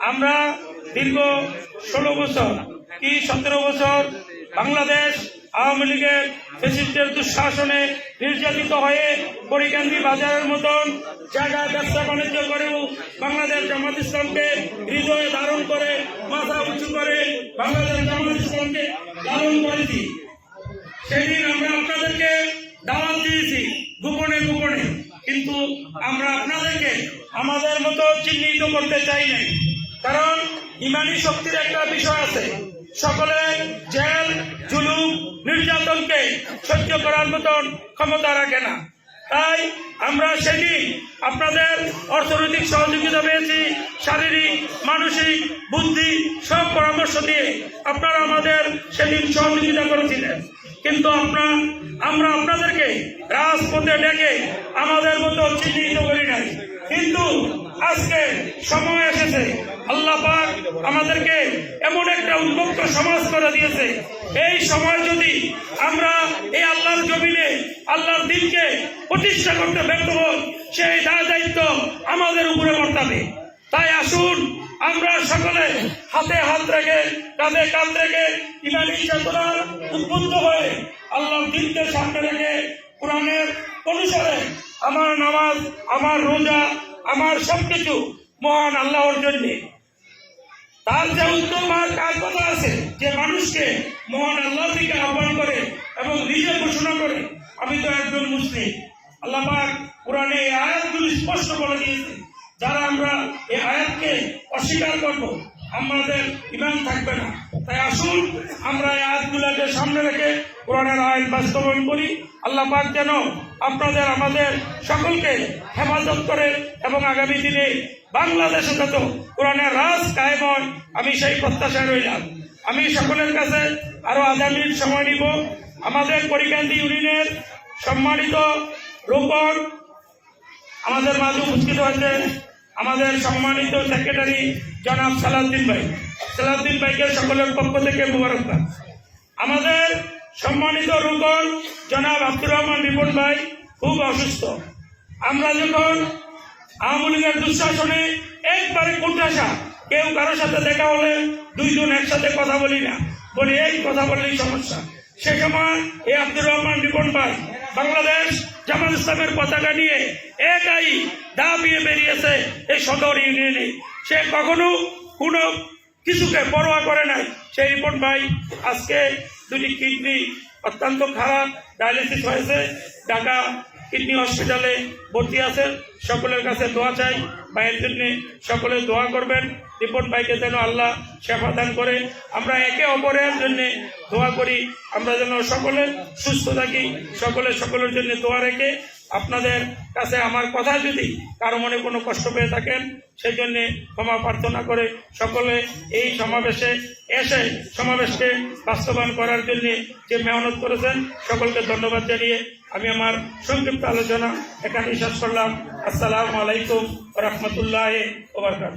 আমরা দীর্ঘ ষোলো বছর কি সতেরো বছর বাংলাদেশ আওয়ামী লীগের ফেসিস্টের দুঃশাসনে নির্যাতিত হয়ে পরিকান্দি বাজারের মতন জায়গা ব্যবসা বাণিজ্য করেও বাংলাদেশ জামাত ইসলামকে হৃদয়ে ধারণ করে, মাথা উঁচু করে বাংলাদেশ জামাত ইসলামকে লালন করেছি সেদিন আমরা আপনাদেরকে দাওয়াত দিয়েছি গোপনে গোপনে কিন্তু আমরা আপনাদেরকে আমাদের মতো চিহ্নিত করতে চাই নাই। কারণ ইমানি শক্তির একটা বিষয় আছে। সকলে জেল, জুলুম, নির্যাতনকে সহ্য করার মতন ক্ষমতা রাখে না। তাই আমরা সেদিন আপনাদের অর্থনৈতিক সহযোগিতা পেয়েছি, শারীরিক, মানসিক, বুদ্ধি সব পরামর্শ দিয়ে আপনারা আমাদের সেদিন সহযোগিতা করেছিলেন। কিন্তু আপনার আমরা আপনাদেরকে রাজপথে ডেকে আমাদের মতো চিহ্নিত করি নাই কিন্তু আজকে সময় এসেছে। আল্লাহ পাক আমাদেরকে এমন একটা উন্মুক্ত সমাজ করে দিয়েছে। এই সময় যদি আমরা এই আল্লাহর জমিনে, আল্লাহর দিনকে প্রতিষ্ঠা করতে ব্যর্থ হই, সেই দায় দায়িত্ব আমাদের উপরে বর্তাবে। তাই আসুন আমরা সকলে হাতে হাত রেখে, কাঁধে কাঁধ রেখে ইমানি চেতনা উদ্বুদ্ধ হয়ে আল্লাহর দিনকে সামনে রেখে কোরআনের অনুসারে আমার নামাজ, আমার রোজা, আমার সবকিছু মহান আল্লাহর জন্যে। তার যে উত্তম আর কার কথা আছে, যে মানুষকে মহান আল্লাহ থেকে আহ্বান করে এবং নিজে ঘোষণা করে, আমি তো একজন মুসলিম। আল্লাহ পাক কোরআনে এই আয়াতগুলি স্পষ্ট বলে দিয়েছে যারা আমরা এই আয়াতকে অস্বীকার করব আমাদের ইমান থাকবে না। তাই আসুন, আমরা এই আয়াতগুলোকে সামনে রেখে কোরআনের আইন বাস্তবায়ন করি। আল্লাহ পাক যেন আপনাদের, আমাদের সকলকে হেফাজত করে এবং আগামী দিনে বাংলাদেশে যত কোরআনের রাজ কায়েম হয়, আমি সেই প্রত্যাশায় রইলাম। আমি সকলের কাছে আরও আধা মিনিট সময় নিব। আমাদের পরিকান্দি ইউনিয়নের সম্মানিত রোপণ আমাদের মাঝে উপস্থিত হয়েছে আমাদের সম্মানিত সেক্রেটারি জনাব সালাউদ্দিন ভাই। সালাউদ্দিন ভাইকে সকলের পক্ষ থেকে মুবারকবাদ। আমাদের সম্মানিত রুকন জনাব আব্দুর রহমান রিপন ভাই খুব অসুস্থ। আমরা যখন আওয়ামী লীগের দুঃশাসনে একবারে কুটাসা কেউ কারোর সাথে দেখা হলে দুইজন একসাথে কথা বলি না। বলি, এই কথা বললেই সমস্যা। সে সময় এই আব্দুর রহমান রিপন ভাই, বাংলাদেশ জামাত ইসলামের পতাকা নিয়ে একাই দাবিয়ে বেরিয়েছে এই সদর ইউনিয়নে। সে কখনো কোনো কিছুকে পরোয়া করে নাই। সেই রিপোর্ট ভাই, আজকে দুটি কিডনি অত্যন্ত খারাপ, ডায়ালিসিস হয়েছে ঢাকা কিডনি হসপিটালে ভর্তি আছে সকলের কাছে দোয়া চাই। ভাইয়ের জন্যে সকলে দোয়া করবেন। রিপোর্ট ভাইকে যেন আল্লাহ সেবা দান করে। আমরা একে অপরের জন্যে দোয়া করি। আমরা যেন সকলে সুস্থ থাকি। সকলে সকলের জন্য দোয়া রেখে আপনাদের কাছে আমার কথা যদি কারও মনে কোনো কষ্ট পেয়ে থাকেন, সেই জন্য ক্ষমা প্রার্থনা করে সকলে এই সমাবেশে এসে সমাবেশকে বাস্তবায়ন করার জন্যে যে মেহনত করেছেন, সকলকে ধন্যবাদ জানিয়ে আমি আমার সংক্ষিপ্ত আলোচনা এখানে শেষ করলাম। আসসালামু আলাইকুম রহমতুল্লাহ ওবরকাত